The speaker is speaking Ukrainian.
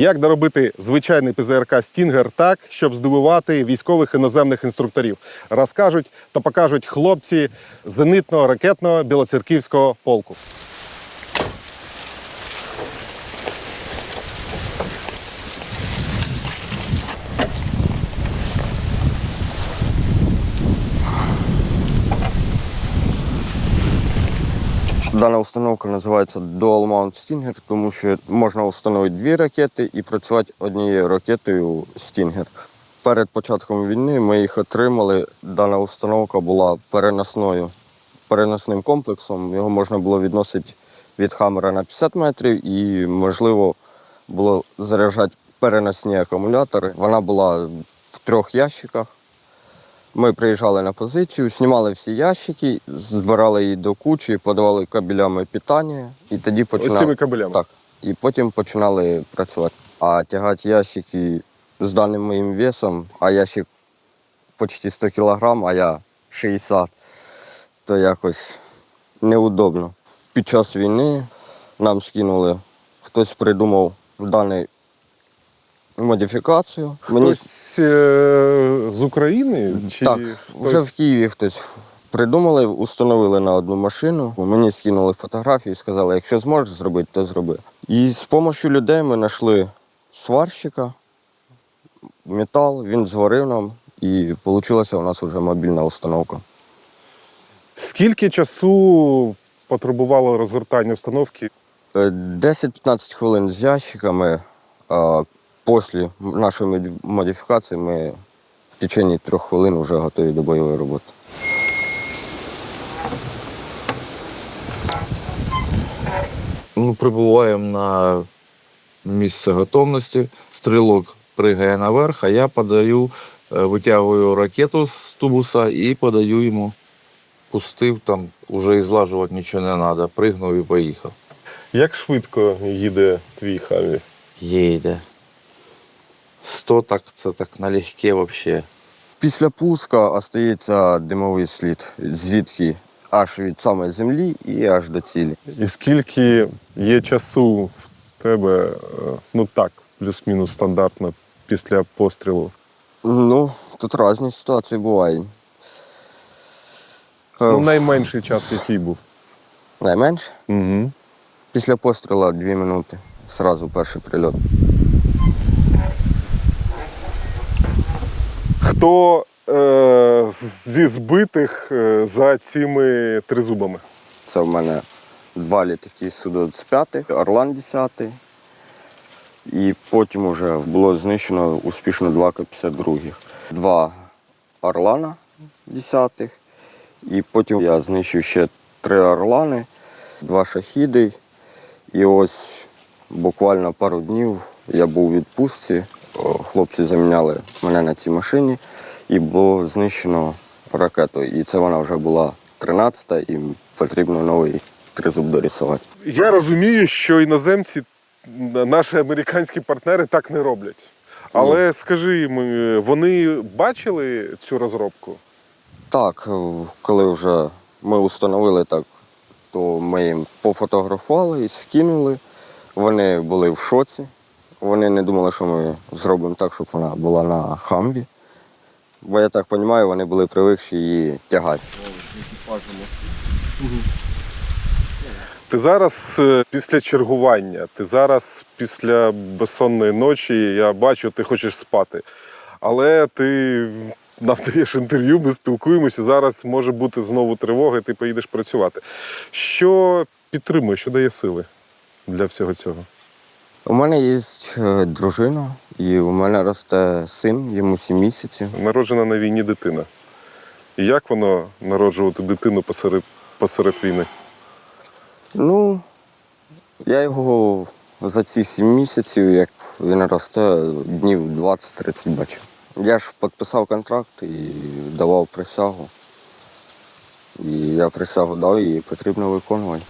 Як доробити звичайний ПЗРК Стінгер так, щоб здивувати військових іноземних інструкторів, розкажуть та покажуть хлопці зенитного ракетного білоцерківського полку. Дана установка називається Dual Mount Stinger, тому що можна встановити дві ракети і працювати однією ракетою Stinger. Перед початком війни ми їх отримали. Дана установка була переносною, переносним комплексом. Його можна було відносити від хамера на 50 метрів і, можливо, було заряджати переносні акумулятори. Вона була в трьох ящиках. Ми приїжджали на позицію, знімали всі ящики, збирали її до кучі, подавали кабелями питання і тоді починали. цими кабелями? Так. І потім починали працювати. А тягати ящики з даним моїм весом, а ящик почти 100 кг, а я 60, то якось неудобно. Під час війни нам скинули, хтось придумав дану модифікацію. Мені Хтось е, з України? Чи так, хтось? вже в Києві хтось придумали, установили на одну машину. Мені скинули фотографії і сказали, якщо зможеш зробити, то зроби. І з допомогою людей ми знайшли сварщика, метал, він зварив нам, і вийшла у нас вже мобільна установка. Скільки часу потребувало розгортання установки? Е, 10-15 хвилин з ящиками. Після нашої модифікації ми в течение трьох хвилин вже готові до бойової роботи. Ну, прибуваємо на місце готовності. Стрілок пригає наверх, а я подаю, е, витягую ракету з тубуса і подаю йому. Пустив там, уже і злажувати нічого не треба. Пригнув і поїхав. Як швидко їде твій хаві? Їде. 100 так це так налегке взагалі. Після пуска остається димовий слід, звідки аж від самої землі і аж до цілі. І скільки є часу в тебе, е, ну так, плюс-мінус стандартно після пострілу? Ну, тут різні ситуації бувають. Е, Ну, найменший час, який був. Найменше. Угу. Після пострілу дві минути. Сразу перший прильот. Хто е, зі збитих е, за цими тризубами? Це в мене два літаки Су-25, Орлан 10. І потім вже було знищено успішно два К-52. Два Орлана 10. І потім я знищив ще три Орлани, два шахіди. І ось буквально пару днів я був у відпустці. Хлопці заміняли мене на цій машині і було знищено ракету. І це вона вже була 13-та, і потрібно новий тризуб дорисувати. Я розумію, що іноземці, наші американські партнери так не роблять. Але скажи, ми- вони бачили цю розробку? Так, е, коли вже ми встановили так, то ми їм пофотографували і скинули. Вони були в шоці. Вони не думали, що ми зробимо так, щоб вона була на хамбі. Бо я так розумію, вони були привикші її тягати. Ти зараз е, після чергування, ти зараз після безсонної ночі, я бачу, ти хочеш спати. Але ти нам даєш інтерв'ю, ми спілкуємося. Зараз може бути знову тривога, і ти поїдеш працювати. Що підтримує, що дає сили для всього цього? У мене є е, дружина, і у мене росте син, йому 7 місяців. Народжена на війні дитина. І як воно народжувати дитину посеред, посеред війни? Ну, я його за ці 7 місяців, як він росте, днів 20-30 бачив. Я ж підписав контракт і давав присягу. І я присягу дав і потрібно виконувати.